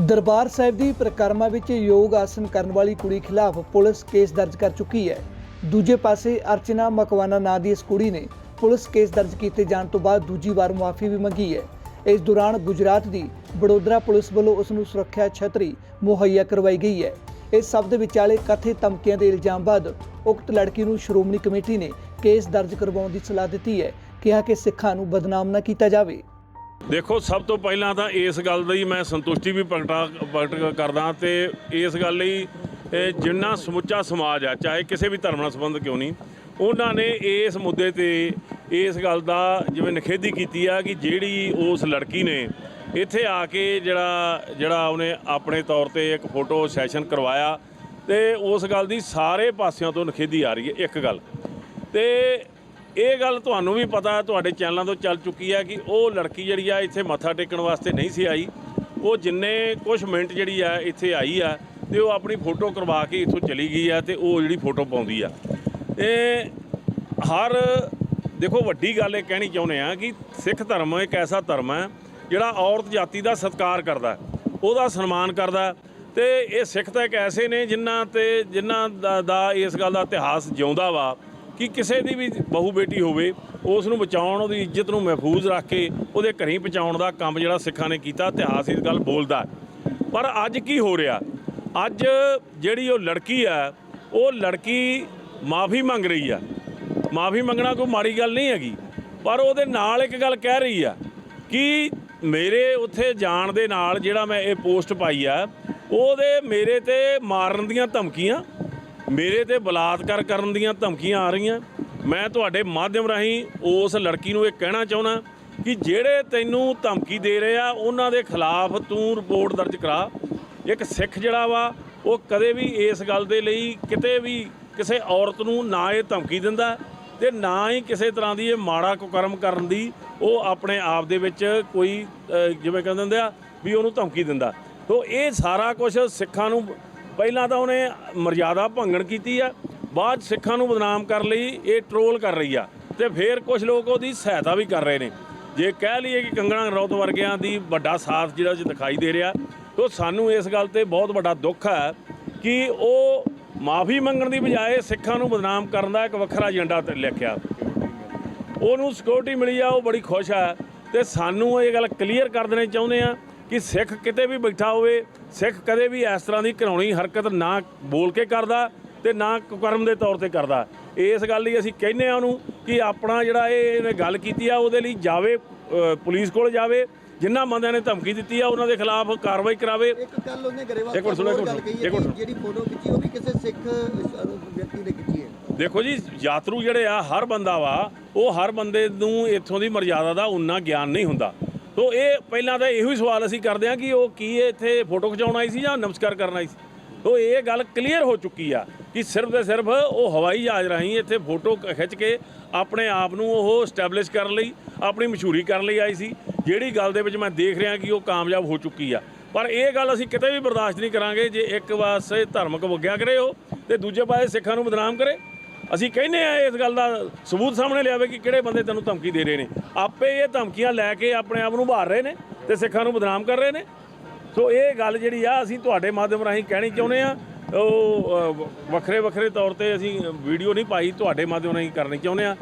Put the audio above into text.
ਦਰਬਾਰ ਸਾਹਿਬ ਦੀ ਪ੍ਰਕਰਮਾ ਵਿੱਚ ਯੋਗ ਆਸਨ ਕਰਨ ਵਾਲੀ ਕੁੜੀ ਖਿਲਾਫ ਪੁਲਿਸ ਕੇਸ ਦਰਜ ਕਰ ਚੁੱਕੀ ਹੈ। ਦੂਜੇ ਪਾਸੇ ਅਰਚਨਾ ਮਕਵਾਨਾ ਨਾਂ ਦੀ ਇਸ ਕੁੜੀ ਨੇ ਪੁਲਿਸ ਕੇਸ ਦਰਜ ਕੀਤੇ ਜਾਣ ਤੋਂ ਬਾਅਦ ਦੂਜੀ ਵਾਰ ਮੁਆਫੀ ਵੀ ਮੰਗੀ ਹੈ। ਇਸ ਦੌਰਾਨ ਗੁਜਰਾਤ ਦੀ ਵਡੋਦਰਾ ਪੁਲਿਸ ਵੱਲੋਂ ਉਸ ਨੂੰ ਸੁਰੱਖਿਆ ਛਤਰੀ ਮੁਹੱਈਆ ਕਰਵਾਈ ਗਈ ਹੈ। ਇਸ ਸਭ ਦੇ ਵਿਚਾਲੇ ਕਥਿਤ ਧਮਕੀਆਂ ਦੇ ਇਲਜ਼ਾਮ ਬਾਅਦ ਉਕਤ ਲੜਕੀ ਨੂੰ ਸ਼੍ਰੋਮਣੀ ਕਮੇਟੀ ਨੇ ਕੇਸ ਦਰਜ ਕਰਵਾਉਣ ਦੀ ਸਲਾਹ ਦਿੱਤੀ ਹੈ। ਕਿਹਾ ਕਿ ਸਿੱਖਾਂ ਨੂੰ ਬਦਨਾਮ ਨਾ ਕੀਤਾ ਜਾਵੇ। ਦੇਖੋ, ਸਭ ਤੋਂ ਪਹਿਲਾਂ ਤਾਂ ਇਸ ਗੱਲ ਦੀ ਮੈਂ ਸੰਤੁਸ਼ਟੀ ਵੀ ਪ੍ਰਗਟਾ ਪ੍ਰਗਟ ਕਰਦਾ ਤੇ ਇਸ ਗੱਲ ਲਈ ਜਿੰਨਾ ਸਮੁੱਚਾ ਸਮਾਜ ਆ, ਚਾਹੇ ਕਿਸੇ ਵੀ ਧਰਮ ਨਾਲ ਸੰਬੰਧ ਕਿਉਂ ਨਹੀਂ, ਉਹਨਾਂ ਨੇ ਇਸ ਮੁੱਦੇ ਤੇ ਇਸ ਗੱਲ ਦਾ ਜਿਵੇਂ ਨਿਖੇਧੀ ਕੀਤੀ ਆ ਕਿ ਜਿਹੜੀ ਉਸ ਲੜਕੀ ਨੇ ਇੱਥੇ ਆ ਕੇ ਜਿਹੜਾ ਜਿਹੜਾ ਉਹਨੇ ਆਪਣੇ ਤੌਰ ਤੇ ਇੱਕ ਫੋਟੋ ਸੈਸ਼ਨ ਕਰਵਾਇਆ ਤੇ ਉਸ ਗੱਲ ਦੀ ਸਾਰੇ ਪਾਸਿਆਂ ਤੋਂ ਨਿਖੇਧੀ ਆ ਰਹੀ ਹੈ, ਇੱਕ ਗੱਲ। ਤੇ ਇਹ ਗੱਲ ਤੁਹਾਨੂੰ ਵੀ ਪਤਾ, ਤੁਹਾਡੇ ਚੈਨਲਾਂ ਤੋਂ ਚੱਲ ਚੁੱਕੀ ਹੈ ਕਿ ਉਹ ਲੜਕੀ ਜਿਹੜੀ ਆ, ਇੱਥੇ ਮੱਥਾ ਟੇਕਣ ਵਾਸਤੇ ਨਹੀਂ ਸੀ ਆਈ। ਉਹ ਜਿੰਨੇ ਕੁਝ ਮਿੰਟ ਜਿਹੜੀ ਆ, ਇੱਥੇ ਆਈ ਆ, ਤੇ ਉਹ ਆਪਣੀ ਫੋਟੋ ਕਰਵਾ ਕੇ ਇੱਥੋਂ ਚਲੀ ਗਈ ਆ, ਤੇ ਉਹ ਜਿਹੜੀ ਫੋਟੋ ਪਾਉਂਦੀ ਆ। ਇਹ ਹਰ, ਦੇਖੋ ਵੱਡੀ ਗੱਲ ਇਹ ਕਹਿਣੀ ਚਾਹੁੰਦੇ ਆ ਕਿ ਸਿੱਖ ਧਰਮ ਇੱਕ ਐਸਾ ਧਰਮ ਹੈ ਜਿਹੜਾ ਔਰਤ ਜਾਤੀ ਦਾ ਸਤਿਕਾਰ ਕਰਦਾ, ਉਹਦਾ ਸਨਮਾਨ ਕਰਦਾ। ਹੈ ਤੇ ਇਹ ਸਿੱਖ ਤਾਂ ਇੱਕ ਐਸੇ ਨੇ ਜਿਨ੍ਹਾਂ ਤੇ, ਜਿਨ੍ਹਾਂ ਦਾ- ਦਾ ਇਸ ਗੱਲ ਦਾ ਇਤਿਹਾਸ ਜਿਉਂਦਾ ਵਾ। ਕਿ ਕਿਸੇ ਦੀ ਵੀ ਬਹੂ ਬੇਟੀ ਹੋਵੇ, ਉਸ ਨੂੰ ਬਚਾਉਣ, ਉਹਦੀ ਇੱਜ਼ਤ ਨੂੰ ਮਹਿਫੂਜ਼ ਰੱਖ ਕੇ ਉਹਦੇ ਘਰੀਂ ਪਹੁੰਚਾਉਣ ਦਾ ਕੰਮ ਜਿਹੜਾ ਸਿੱਖਾਂ ਨੇ ਕੀਤਾ, ਇਤਿਹਾਸ ਇਸ ਗੱਲ ਬੋਲਦਾ। ਪਰ ਅੱਜ ਕੀ ਹੋ ਰਿਹਾ? ਅੱਜ ਜਿਹੜੀ ਉਹ ਲੜਕੀ ਆ, ਉਹ ਲੜਕੀ ਮਾਫੀ ਮੰਗ ਰਹੀ ਆ। ਮਾਫੀ ਮੰਗਣਾ ਕੋਈ ਮਾੜੀ ਗੱਲ ਨਹੀਂ ਹੈਗੀ। ਪਰ ਉਹਦੇ ਨਾਲ ਇੱਕ ਗੱਲ ਕਹਿ ਰਹੀ ਆ ਕਿ ਮੇਰੇ ਉੱਥੇ ਜਾਣ ਦੇ ਨਾਲ ਜਿਹੜਾ ਮੈਂ ਇਹ ਪੋਸਟ ਪਾਈ ਆ, ਉਹਦੇ ਮੇਰੇ ਤੇ ਮਾਰਨ ਦੀਆਂ ਧਮਕੀਆਂ ਮੇਰੇ ਤੇ ਬਲਾਤਕਾਰ ਕਰਨ ਦੀਆਂ ਧਮਕੀਆਂ ਆ ਰਹੀਆਂ। ਮੈਂ ਤੁਹਾਡੇ ਮਾਧਿਅਮ ਰਾਹੀਂ ਉਸ ਲੜਕੀ ਨੂੰ ਇਹ ਕਹਿਣਾ ਚਾਹੁੰਦਾ ਕਿ ਜਿਹੜੇ ਤੈਨੂੰ ਧਮਕੀ ਦੇ ਰਹੇ ਆ, ਉਹਨਾਂ ਦੇ ਖਿਲਾਫ ਤੂੰ ਰਿਪੋਰਟ ਦਰਜ ਕਰਾ। ਇੱਕ ਸਿੱਖ ਜਿਹੜਾ ਵਾ, ਉਹ ਕਦੇ ਵੀ ਇਸ ਗੱਲ ਦੇ ਲਈ ਕਿਤੇ ਵੀ ਕਿਸੇ ਔਰਤ ਨੂੰ ਨਾ ਇਹ ਧਮਕੀ ਦਿੰਦਾ ਤੇ ਨਾ ਹੀ ਕਿਸੇ ਤਰ੍ਹਾਂ ਦੀ ਇਹ ਮਾੜਾ ਕੁਕਰਮ ਕਰਨ ਦੀ ਉਹ ਆਪਣੇ ਆਪ ਦੇ ਵਿੱਚ ਕੋਈ ਜਿਵੇਂ ਕਹਿੰਦੇ ਹੁੰਦੇ ਆ ਵੀ ਉਹਨੂੰ ਧਮਕੀ ਦਿੰਦਾ। ਤੋ ਇਹ ਸਾਰਾ ਕੁਝ ਸਿੱਖਾਂ ਨੂੰ ਪਹਿਲਾਂ ਤਾਂ ਉਹਨੇ ਮਰਜ਼ਾਦਾ ਭੰਗਣ ਕੀਤੀ ਆ, ਬਾਅਦ 'ਚ ਸਿੱਖਾਂ ਨੂੰ ਬਦਨਾਮ ਕਰਨ ਲਈ, ਇਹ ਟਰੋਲ ਕਰ ਰਹੀ ਆ। ਤੇ ਫਿਰ ਕੁਝ ਲੋਕ ਉਹਦੀ ਸਹਾਇਤਾ ਵੀ ਕਰ ਰਹੇ ਨੇ। ਜੇ ਕਹਿ ਲਈਏ ਕਿ ਕੰਗਣਾ ਰੌਤ ਵਰਗਿਆਂ ਦੀ ਵੱਡਾ ਸਾਥ ਜਿਹੜਾ ਚ ਦਿਖਾਈ ਦੇ ਰਿਹਾ, ਤੋ ਸਾਨੂੰ ਇਸ ਗੱਲ ਤੇ ਬਹੁਤ ਵੱਡਾ ਦੁੱਖ ਹੈ ਕਿ ਉਹ ਮਾਫੀ ਮੰਗਣ ਦੀ ਬਜਾਏ ਸਿੱਖਾਂ ਨੂੰ ਬਦਨਾਮ ਕਰਨ ਦਾ ਇੱਕ ਵੱਖਰਾ ਏਜੰਡਾ ਤੇ ਲਿਖਿਆ। ਉਹਨੂੰ ਸਿਕਿਉਰਿਟੀ ਮਿਲੀ ਆ, ਉਹ ਬੜੀ ਖੁਸ਼ ਆ ਤੇ ਸਾਨੂੰ ਇਹ ਗੱਲ ਕਲੀਅਰ ਕਰ ਦੇਣੀ ਚਾਹੁੰਦੇ ਆ ਕਿ ਸਿੱਖ ਕਿਤੇ ਵੀ ਬੈਠਾ ਹੋਵੇ ਸਿੱਖ ਕਦੇ ਵੀ ਇਸ ਤਰ੍ਹਾਂ ਦੀ ਘਿਨਾਉਣੀ ਹਰਕਤ ਨਾ ਬੋਲ ਕੇ ਕਰਦਾ ਤੇ ਨਾ ਕੁਕਰਮ ਦੇ ਤੌਰ ਤੇ ਕਰਦਾ। ਇਸ ਗੱਲ ਲਈ ਅਸੀਂ ਕਹਿੰਦੇ ਆ ਉਹਨੂੰ ਕਿ ਆਪਣਾ ਜਿਹੜਾ ਇਹ ਇਹਨੇ ਗੱਲ ਕੀਤੀ ਆ ਉਹਦੇ ਲਈ ਜਾਵੇ ਪੁਲਿਸ ਕੋਲ ਜਾਵੇ ਜਿਨ੍ਹਾਂ ਬੰਦਿਆਂ ਨੇ ਧਮਕੀ ਦਿੱਤੀ ਆ ਉਹਨਾਂ ਦੇ ਖਿਲਾਫ ਕਾਰਵਾਈ ਕਰਾਵੇ। ਇੱਕ ਗੱਲ ਉਹਨੇ ਗਰੇਵਾਲ ਇੱਕ ਮਿੰਟ ਸੁਣੋ, ਇੱਕ ਮਿੰਟ, ਜਿਹੜੀ ਫੋਟੋ ਖਿੱਚੀ ਉਹ ਵੀ ਕਿਸੇ ਸਿੱਖ ਵਿਅਕਤੀ ਨੇ ਖਿੱਚੀ ਹੈ। ਦੇਖੋ ਜੀ ਯਾਤਰੂ ਜਿਹੜੇ ਆ ਹਰ ਬੰਦਾ ਵਾ ਉਹ ਹਰ ਬੰਦੇ ਨੂੰ ਇੱਥੋਂ ਦੀ ਮਰਜ਼ਾਦਾ ਦਾ ਉਨਾ ਗਿਆਨ ਨਹੀਂ ਹੁੰਦਾ। ਸੋ ਇਹ ਪਹਿਲਾਂ ਤਾਂ ਇਹੋ ਹੀ ਸਵਾਲ ਅਸੀਂ ਕਰਦੇ ਹਾਂ ਕਿ ਉਹ ਕੀ ਇੱਥੇ ਫੋਟੋ ਖਿਚਾਉਣ ਆਈ ਸੀ ਜਾਂ ਨਮਸਕਾਰ ਕਰਨ ਆਈ ਸੀ? ਤੋ ਇਹ ਗੱਲ ਕਲੀਅਰ ਹੋ ਚੁੱਕੀ ਆ ਕਿ ਸਿਰਫ ਤੇ ਸਿਰਫ ਉਹ ਹਵਾਈ ਜਹਾਜ਼ ਰਾਹੀਂ ਇੱਥੇ ਫੋਟੋ ਖਿੱਚ ਕੇ ਆਪਣੇ ਆਪ ਨੂੰ ਉਹ ਸਟੈਬਲਿਸ਼ ਕਰਨ ਲਈ, ਆਪਣੀ ਮਸ਼ਹੂਰੀ ਕਰਨ ਲਈ ਆਈ ਸੀ। ਜਿਹੜੀ ਗੱਲ ਦੇ ਵਿੱਚ ਮੈਂ ਦੇਖ ਰਿਹਾ ਕਿ ਉਹ ਕਾਮਯਾਬ ਹੋ ਚੁੱਕੀ ਆ। ਪਰ ਇਹ ਗੱਲ ਅਸੀਂ ਕਿਤੇ ਵੀ ਬਰਦਾਸ਼ਤ ਨਹੀਂ ਕਰਾਂਗੇ ਜੇ ਇੱਕ ਪਾਸੇ ਧਾਰਮਿਕ ਵਗਿਆ ਕਰੇ ਉਹ ਤੇ ਦੂਜੇ ਪਾਸੇ ਸਿੱਖਾਂ ਨੂੰ ਬਦਨਾਮ ਕਰੇ। ਅਸੀਂ ਕਹਿੰਦੇ ਆ ਇਸ ਗੱਲ ਦਾ ਸਬੂਤ ਸਾਹਮਣੇ ਲਿਆਵੇ ਕਿ ਕਿਹੜੇ ਬੰਦੇ ਤੈਨੂੰ ਧਮਕੀ ਦੇ ਰਹੇ ਨੇ। ਆਪੇ ਇਹ ਧਮਕੀਆਂ ਲੈ ਕੇ ਆਪਣੇ ਆਪ ਨੂੰ ਭਾਰ ਰਹੇ ਨੇ ਤੇ ਸਿੱਖਾਂ ਨੂੰ ਬਦਨਾਮ ਕਰ ਰਹੇ ਨੇ। ਸੋ ਇਹ ਗੱਲ ਜਿਹੜੀ ਆ, ਅਸੀਂ ਤੁਹਾਡੇ ਮਾਧਿਅਮ ਰਾਹੀਂ ਕਹਿਣੀ ਚਾਹੁੰਦੇ ਆ। ਉਹ ਵੱਖਰੇ ਵੱਖਰੇ ਤੌਰ ਤੇ ਅਸੀਂ ਵੀਡੀਓ ਨਹੀਂ ਪਾਈ, ਤੁਹਾਡੇ ਮਾਧਿਅਮ ਰਾਹੀਂ ਕਰਨੀ ਚਾਹੁੰਦੇ ਆ।